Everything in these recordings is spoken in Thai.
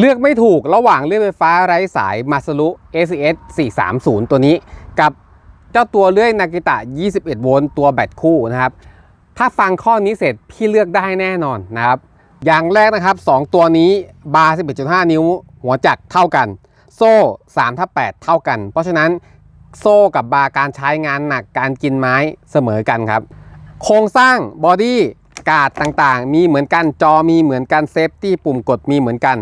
เลือกไม่ถูกระหว่างเลื่อยไฟฟ้าไร้สายมาสลุ ACS 430 ตัวนี้ กับเจ้าตัวเลื่อยนากิตะ 21 โวลต์ตัวแบตคู่นะครับ ถ้าฟังข้อนี้เสร็จพี่เลือกได้แน่นอนนะครับ อย่างแรกนะครับ 2 ตัวนี้บาร์ 11.5 นิ้ว หัวจักรเท่ากัน โซ่3ทับ8เท่ากัน เพราะฉะนั้นโซ่กับบาร์การใช้งานหนักการกินไม้เสมอกันครับ โครงสร้างบอดี้กาดต่างๆ มีเหมือนกันจอมีเหมือนกันเซฟตี้ปุ่มกดมีเหมือนกัน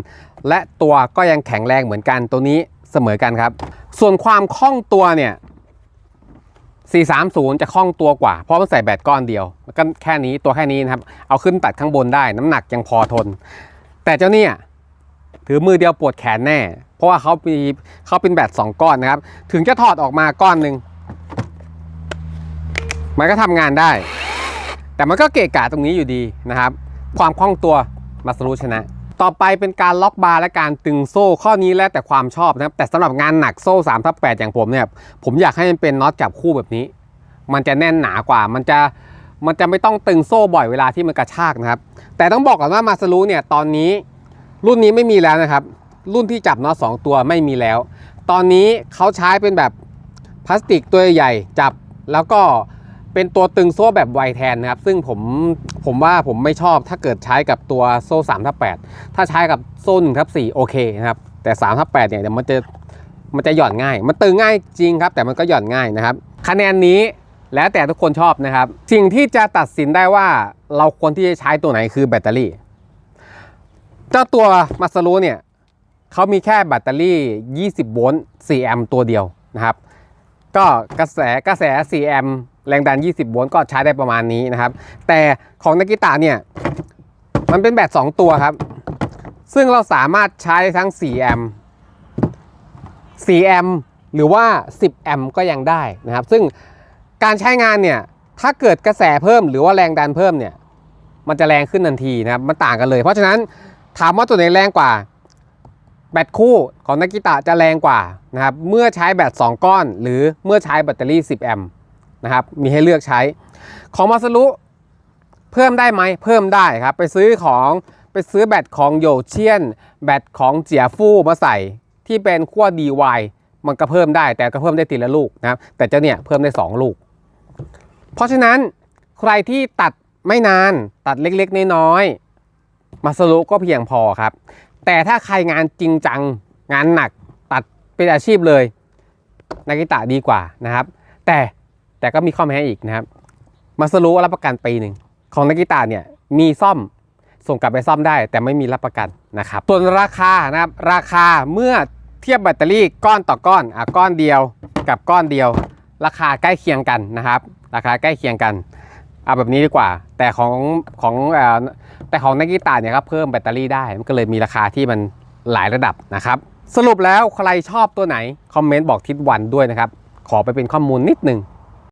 และตัวก็ยังแข็งแรงเหมือนกันตัวนี้เสมอกันครับ ส่วนความคล่องตัวเนี่ย 430 จะคล่องตัวกว่า เพราะมันใส่แบตก้อนเดียวก็แค่นี้ตัวแค่นี้นะครับ เอาขึ้นตัดข้างบนได้ น้ำหนักยังพอทน แต่เจ้าเนี่ยถือมือเดียวปวดแขนแน่ เพราะว่าเขามีเขาเป็นแบต2ก้อนนะครับ ถึงจะถอดออกมาก้อนหนึ่งมันก็ทำงานได้ แต่มันก็เกะกะตรงนี้อยู่ดีนะครับ ความคล่องตัวมาสรุชนะ ต่อไปเป็นการล็อกบาร์และการตึงโซ่ข้อนี้แล้วแต่ความชอบนะครับ แต่สำหรับงานหนักโซ่3ทับ8อย่างผมเนี่ย ผมอยากให้มันเป็นน็อตจับคู่แบบนี้ มันจะแน่นหนากว่า มันจะมันจะไม่ต้องตึงโซ่บ่อยเวลาที่มันกระชากนะครับ แต่ต้องบอกก่อนว่ามาสรุเนี่ยตอนนี้รุ่นนี้ไม่มีแล้วนะครับ รุ่นที่จับน็อตสองตัวไม่มีแล้ว ตอนนี้เขาใช้เป็นแบบพลาสติกตัวใหญ่จับแล้วก็ เป็นตัวตึงโซ่แบบไวแทนนะครับ ซึ่งผมผมว่าผมไม่ชอบถ้าเกิดใช้กับตัวโซ่3ทับ8ถ้าใช้กับโซ่1ทับ4โอเคนะครับแต่3ทับ8เนี่ยเดี๋ยวมันจะมันจะหย่อนง่าย มันตึงง่ายจริงครับ แต่มันก็หย่อนง่ายนะครับ คะแนนนี้แล้วแต่ทุกคนชอบนะครับ สิ่งที่จะตัดสินได้ว่าเราควรที่จะใช้ตัวไหนคือแบตเตอรี่ เจ้าตัวมาสรูเนี่ยเขามีแค่แบตเตอรี่ 20 โวลต์ 4 แอมป์ตัวเดียวนะครับ ก็กระแสกระแส 4 แอมป์แรงดัน 20 โวลต์ก็ใช้ได้ประมาณนี้นะครับ แต่ของนากิตะเนี่ย มันเป็นแบต2ตัวครับ ซึ่งเราสามารถใช้ทั้ง 4 แอมป์ 4 แอมป์หรือว่า 10 แอมป์ก็ยังได้นะครับ ซึ่งการใช้งานเนี่ย ถ้าเกิดกระแสเพิ่มหรือว่าแรงดันเพิ่มเนี่ย มันจะแรงขึ้นทันทีนะครับ มันต่างกันเลย เพราะฉะนั้นถามว่าตัวไหนแรงกว่า แบตคู่ของนากิตะจะแรงกว่านะครับเมื่อใช้แบต 2 ก้อน หรือเมื่อใช้แบตเตอรี่ 10 แอมป์นะครับมีให้เลือกใช้ ของมาสรุเพิ่มได้ไหมเพิ่มได้ครับ ไปซื้อของไปซื้อแบตของโยเชียน แบตของเจียฟู่มาใส่ที่เป็นขั้ว DY มันก็เพิ่มได้แต่ก็เพิ่มได้ทีละลูกนะครับแต่เจ้าเนี่ยเพิ่มได้ 2 ลูก เพราะฉะนั้นใครที่ตัดไม่นานตัดเล็กๆน้อยๆมาสรุก็เพียงพอครับ แต่ถ้าใครงานจริงจังงานหนักตัดเป็นอาชีพเลยนากิตะดีกว่านะครับ แต่แต่ก็มีข้อแม้อีกนะครับมาสรุรับประกันปีหนึ่งของนากิตะเนี่ยมีซ่อมส่งกลับไปซ่อมได้ แต่ไม่มีรับประกันนะครับส่วนราคานะครับราคาเมื่อเทียบแบตเตอรี่ก้อนต่อก้อนอะก้อนเดียวกับก้อนเดียว ราคาใกล้เคียงกันนะครับ ราคาใกล้เคียงกัน เอาแบบนี้ดีกว่า แต่ของของอแต่ของนักกีตาร์เนี่ยครับเพิ่มแบตเตอรี่ได้มันก็เลยมีราคาที่มันหลายระดับนะครับ สรุปแล้วใครชอบตัวไหน คอมเมนต์บอกทิศวันด้วยนะครับ ขอไปเป็นข้อมูลนิดนึง